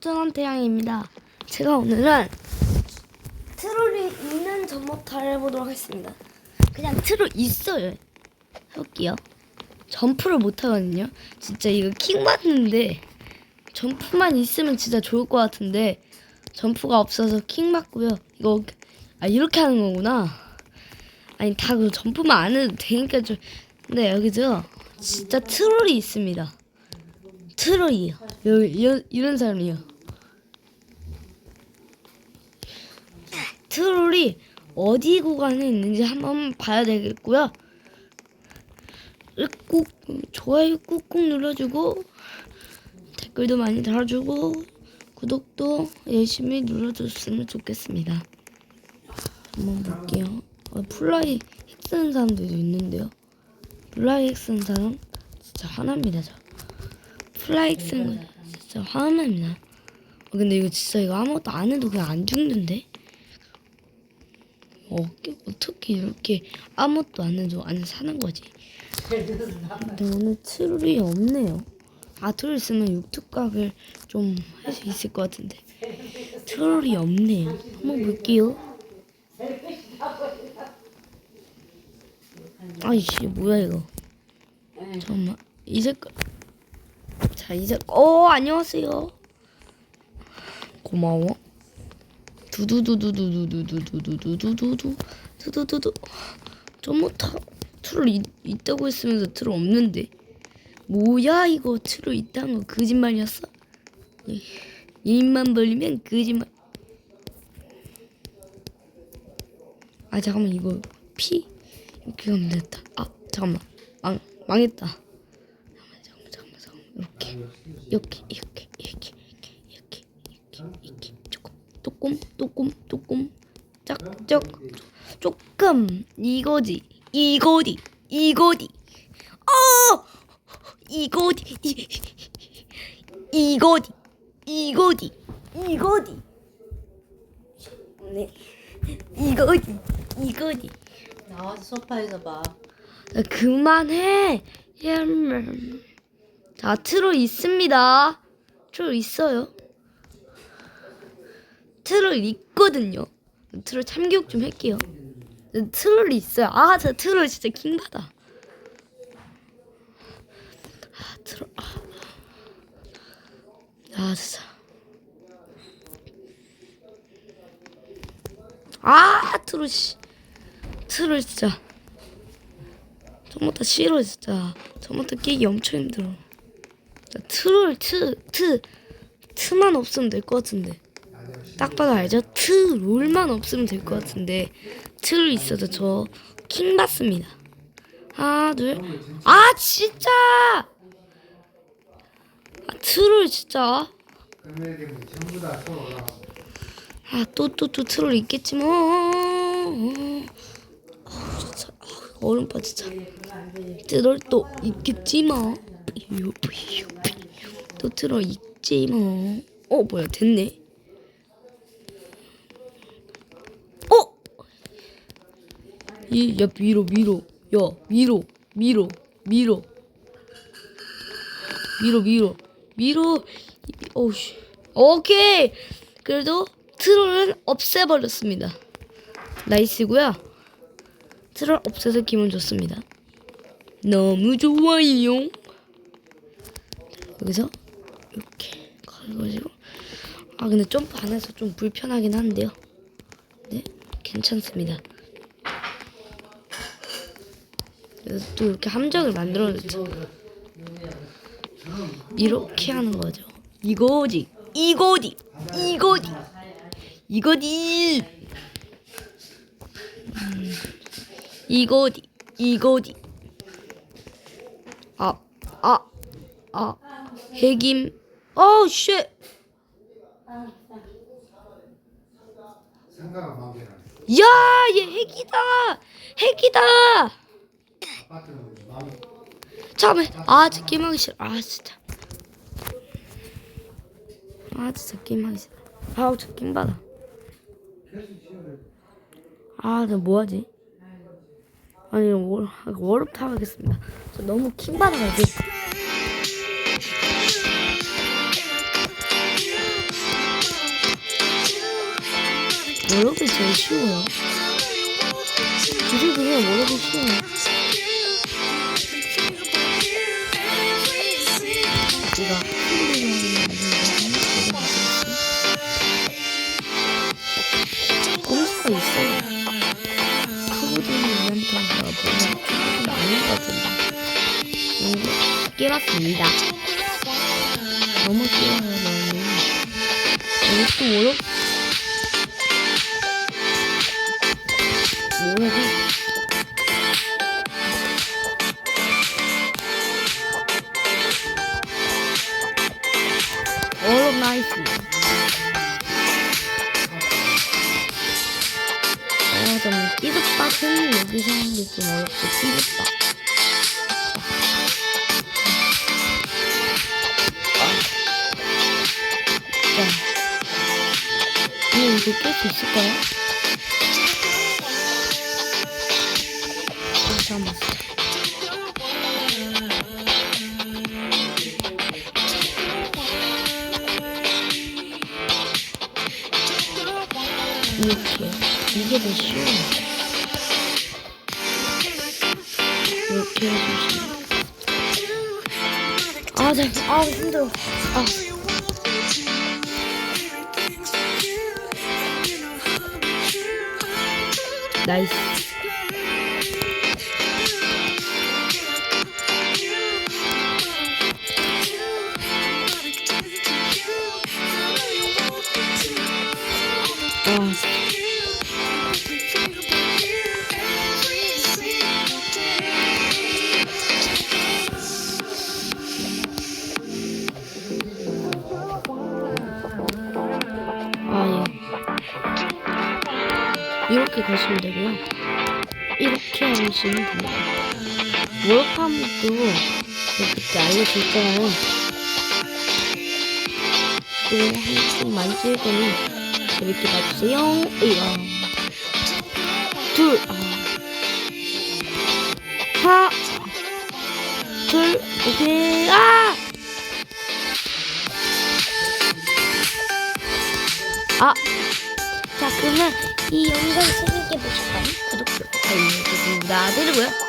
전원 태양입니다. 제가 오늘은 트롤이 있는 전모타를 해보도록 하겠습니다. 그냥 트롤 있어요. 해볼게요. 점프를 못 하거든요. 진짜 이거 킥 맞는데 점프만 있으면 진짜 좋을 것 같은데 점프가 없어서 킥 맞고요. 이거 아 이렇게 하는 거구나. 아니 다 그 점프만 안 해도 되니까 좀 근데 여기죠 진짜 트롤이 있습니다. 트롤이요. 이런, 이런 사람이요. 트롤이 어디 구간에 있는지 한번 봐야 되겠고요. 꾹 좋아요 꾹꾹 눌러주고 댓글도 많이 달아주고 구독도 열심히 눌러줬으면 좋겠습니다. 한번 볼게요. 어, 플라이 핵 쓰는 사람들도 있는데요. 플라이 핵 쓰는 사람 진짜 화납니다. 저. 거 진짜 화납니다. 어, 근데 이거 진짜 이거 아무것도 안 해도 그냥 안 죽는데? 어, 어떻게 이렇게 아무것도 안 해도 안 사는 거지? 근데 오늘 트롤이 없네요. 아, 트롤 있으면 육특각을 좀 할 수 있을 것 같은데. 트롤이 없네요. 한번 볼게요. 아이씨, 뭐야, 이거. 잠깐만. 이 색깔. 자, 이 색깔. 어, 안녕하세요. 고마워. 두두두두두두두두두두두두두. 두두두두. 트롤 있, 있다고 했으면서 트롤 없는데. 뭐야 이거? 트롤 있다는 거 거짓말이었어? 이- 입만 벌리면 거짓말. 아 잠깐만 이거 피? 이렇게 가면 됐다. 아 잠깐만. 망 망했다 잠깐만 잠깐만 잠깐만 잠깐만 이렇게 이렇게 이렇게 이렇게 이렇게 이렇게 조금 조금 조금 조금. 짝짝 조금. 이거지. 이거지 이거지 어! 이거지 이, 이거지 이거지 이거지 네. 이거지 이거지 나와서 소파에서 봐. 야, 그만해. 얌. 자 트롤 있습니다. 트롤 있어요. 트롤 있거든요. 트롤 참교육 좀 할게요. 트롤이 있어요. 아 저 트롤 진짜 킹받아. 아 트롤 아, 아 진짜. 아 트롤 씨. 트롤 진짜. 저부터 싫어 진짜. 저부터 깨기 엄청 힘들어. 자, 트롤 트, 트 트만 없으면 될 것 같은데. 딱 봐도 알죠? 트롤만 없으면 될 것 같은데. 트롤 있어도 저 킹 받습니다. 하나 둘아 진짜! 아 트롤 진짜. 끝내기 전부 다 쏘라. 아또 또 또 트롤 있겠지 뭐. 아, 진짜. 아, 얼음바 진짜. 트롤 또 있겠지 뭐 또 트롤 있지 뭐 어 뭐야 됐네. 어? 이야 위로 위로. 야 위로 위로 위로. 위로 위로. 위로. 어우씨. 오케이. 그래도 트롤은 없애버렸습니다. 나이스고요. 트롤 없애서 기분 좋습니다. 너무 좋아요 여기서 이렇게 가가지고. 아 근데 점프 안 해서 좀 불편하긴 한데요. 네 괜찮습니다. 그래서 또 이렇게 함정을 만들어줬죠. 이렇게 하는 거죠. 이거지 이거지 이거지 이거지. 음, 이거지 이거지. 아 아 아 핵임 어우 쉣 생각은 마음대로. 야, 얘 핵이다! 핵이다! 잠깐만, 아, 진짜 게임하기 싫어. 아, 진짜. 아, 진짜 게임하기 싫어. 아우, 저 게임 받아. 아, 나 뭐하지? 아니, 월, 월업 타겠습니다. 저 너무 킹받아가지고. 워럭이 제일 쉬워요. 기술 그냥 워럭이 쉬워요. 우리가 꼼수가 있어요. 크고드는 이벤트가 조금 아닌 것 같은데. 이거 깨봤습니다. 너무 깨워요, 너무. 이것도 워럭 All of nice. 어, 좀 찌득밭은 여기서 하는 게 좀. 찌득밭. 자, 이거 이거 깰수 있을까요? 한번 쓰자. 이렇게 이게 더 쉬워요. 이렇게 해주시면 아, 잘, 아, 힘들어. 아. 나이스. 이렇게 가시면 되고요. 이렇게 하시면 됩니다. 월팜도 그때 알려줬잖아요. 또 한숨 많이 찍을 거니 재밌게 봐주세요. 이야. 둘, 아. 하나, 둘, 오케이, 아! 아! 자, 그러면 이 영상 재밌게 보셨다면 구독, 좋아요, 알림. 네? 빵!